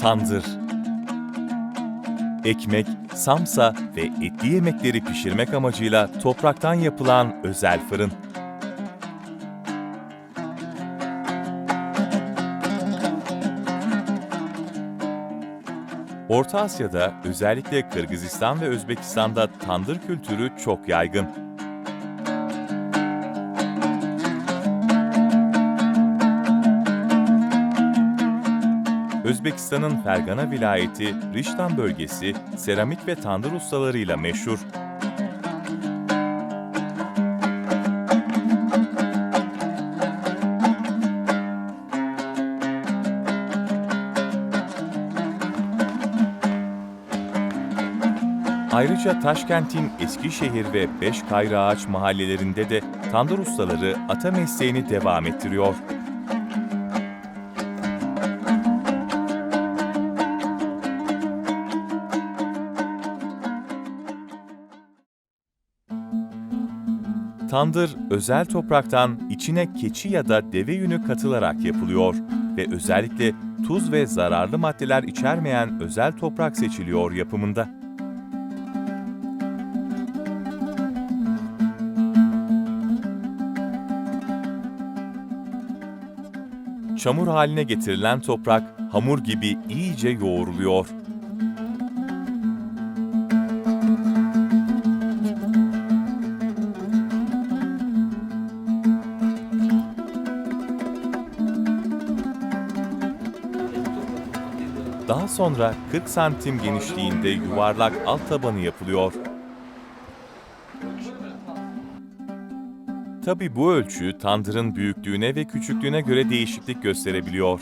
Tandır Ekmek, samsa ve etli yemekleri pişirmek amacıyla topraktan yapılan özel fırın. Orta Asya'da özellikle Kırgızistan ve Özbekistan'da tandır kültürü çok yaygın. Özbekistan'ın Fergana vilayeti Riştan bölgesi seramik ve tandır ustalarıyla meşhur. Ayrıca Taşkent'in Eskişehir ve Beşkayraağaç mahallelerinde de tandır ustaları ata mesleğini devam ettiriyor. Tandır özel topraktan içine keçi ya da deve yünü katılarak yapılıyor ve özellikle tuz ve zararlı maddeler içermeyen özel toprak seçiliyor yapımında. Çamur haline getirilen toprak hamur gibi iyice yoğruluyor. Daha sonra 40 santim genişliğinde yuvarlak alt tabanı yapılıyor. Tabi bu ölçü tandırın büyüklüğüne ve küçüklüğüne göre değişiklik gösterebiliyor.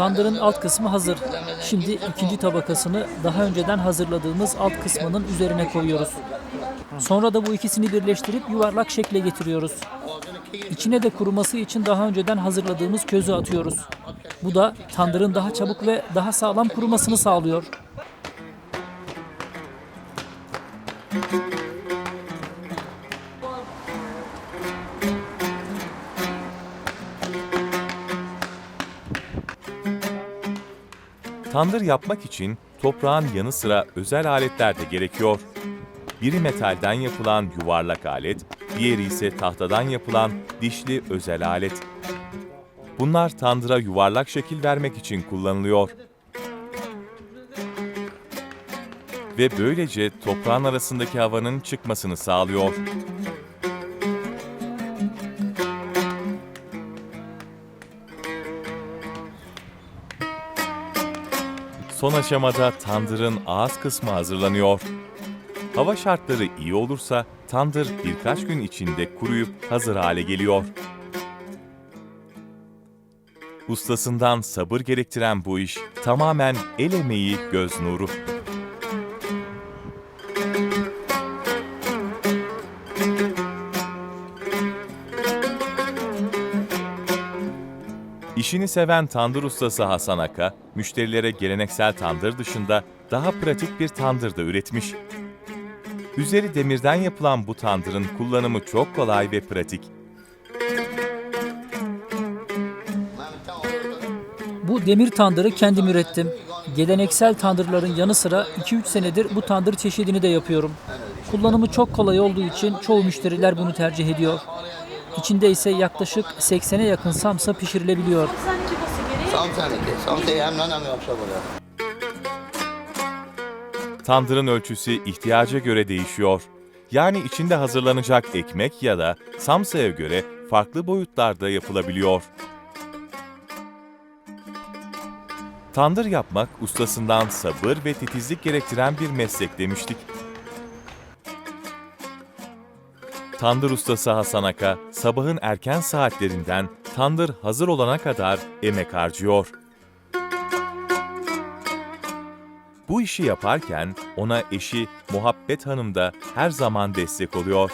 Tandırın alt kısmı hazır. Şimdi ikinci tabakasını daha önceden hazırladığımız alt kısmının üzerine koyuyoruz. Sonra da bu ikisini birleştirip yuvarlak şekle getiriyoruz. İçine de kuruması için daha önceden hazırladığımız közü atıyoruz. Bu da tandırın daha çabuk ve daha sağlam kurumasını sağlıyor. Tandır yapmak için toprağın yanı sıra özel aletler de gerekiyor. Biri metalden yapılan yuvarlak alet, diğeri ise tahtadan yapılan dişli özel alet. Bunlar tandıra yuvarlak şekil vermek için kullanılıyor. Ve böylece toprağın arasındaki havanın çıkmasını sağlıyor. Son aşamada tandırın ağız kısmı hazırlanıyor. Hava şartları iyi olursa tandır birkaç gün içinde kuruyup hazır hale geliyor. Ustasından sabır gerektiren bu iş tamamen el emeği göz nuru. İşini seven tandır ustası Hasan Aka, müşterilere geleneksel tandır dışında daha pratik bir tandır da üretmiş. Üzeri demirden yapılan bu tandırın kullanımı çok kolay ve pratik. Bu demir tandırı kendim ürettim. Geleneksel tandırların yanı sıra 2-3 senedir bu tandır çeşidini de yapıyorum. Kullanımı çok kolay olduğu için çoğu müşteriler bunu tercih ediyor. İçinde ise yaklaşık 80'e yakın samsa pişirilebiliyor. Tandırın ölçüsü ihtiyaca göre değişiyor. Yani içinde hazırlanacak ekmek ya da samsaya göre farklı boyutlarda yapılabiliyor. Tandır yapmak ustasından sabır ve titizlik gerektiren bir meslek demiştik. Tandır ustası Hasan Aka, sabahın erken saatlerinden tandır hazır olana kadar emek harcıyor. Bu işi yaparken ona eşi Muhabbet Hanım da her zaman destek oluyor.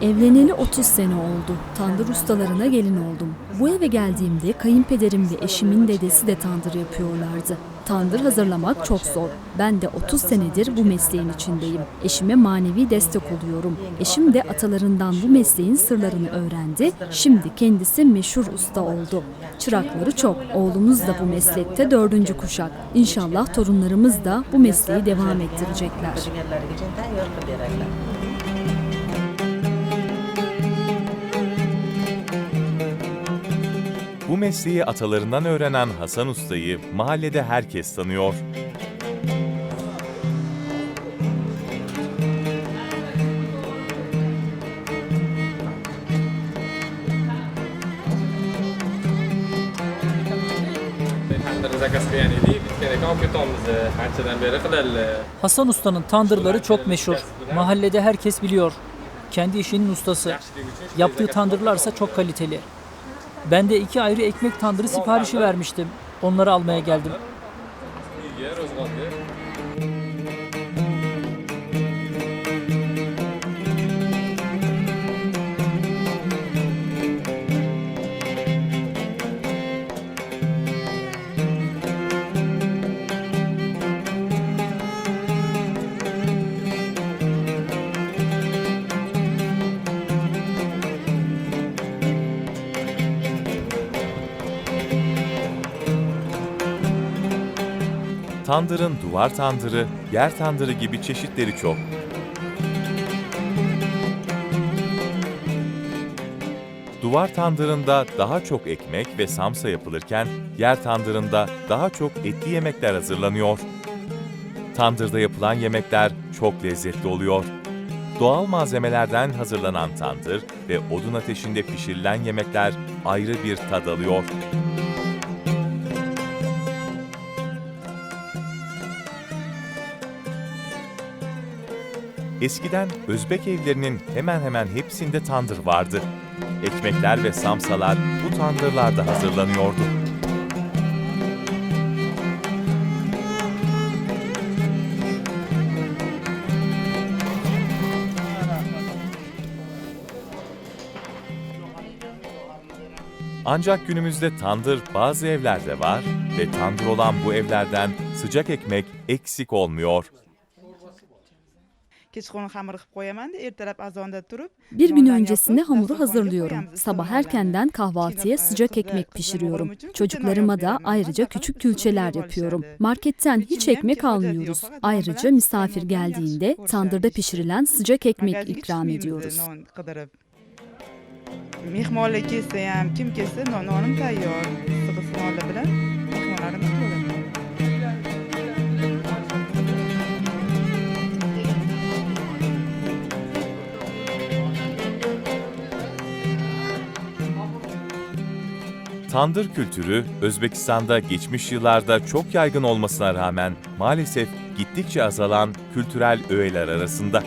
Evleneli 30 sene oldu. Tandır ustalarına gelin oldum. Bu eve geldiğimde kayınpederim ve eşimin dedesi de tandır yapıyorlardı. Tandır hazırlamak çok zor. Ben de 30 senedir bu mesleğin içindeyim. Eşime manevi destek oluyorum. Eşim de atalarından bu mesleğin sırlarını öğrendi. Şimdi kendisi meşhur usta oldu. Çırakları çok. Oğlumuz da bu meslekte dördüncü kuşak. İnşallah torunlarımız da bu mesleği devam ettirecekler. Bu mesleği atalarından öğrenen Hasan Usta'yı mahallede herkes tanıyor. Hasan Usta'nın tandırları çok meşhur. Mahallede herkes biliyor. Kendi işinin ustası. Yaptığı tandırlarsa çok kaliteli. Ben de iki ayrı ekmek tandırı siparişi vermiştim. Onları almaya geldim. Tandırın duvar tandırı, yer tandırı gibi çeşitleri çok. Duvar tandırında daha çok ekmek ve samsa yapılırken yer tandırında daha çok etli yemekler hazırlanıyor. Tandırda yapılan yemekler çok lezzetli oluyor. Doğal malzemelerden hazırlanan tandır ve odun ateşinde pişirilen yemekler ayrı bir tad alıyor. Eskiden Özbek evlerinin hemen hemen hepsinde tandır vardı. Ekmekler ve samsalar bu tandırlarda hazırlanıyordu. Ancak günümüzde tandır bazı evlerde var ve tandır olan bu evlerden sıcak ekmek eksik olmuyor. Bir gün öncesinde hamuru hazırlıyorum. Sabah erkenden kahvaltıya sıcak ekmek pişiriyorum. Çocuklarıma da ayrıca küçük külçeler yapıyorum. Marketten hiç ekmek almıyoruz. Ayrıca misafir geldiğinde tandırda pişirilen sıcak ekmek ikram ediyoruz. mehmonlar kelsa ham kim kelsa non- nonim tayyor. İssiq nonlar bilan Tandır kültürü Özbekistan'da geçmiş yıllarda çok yaygın olmasına rağmen maalesef gittikçe azalan kültürel öğeler arasında.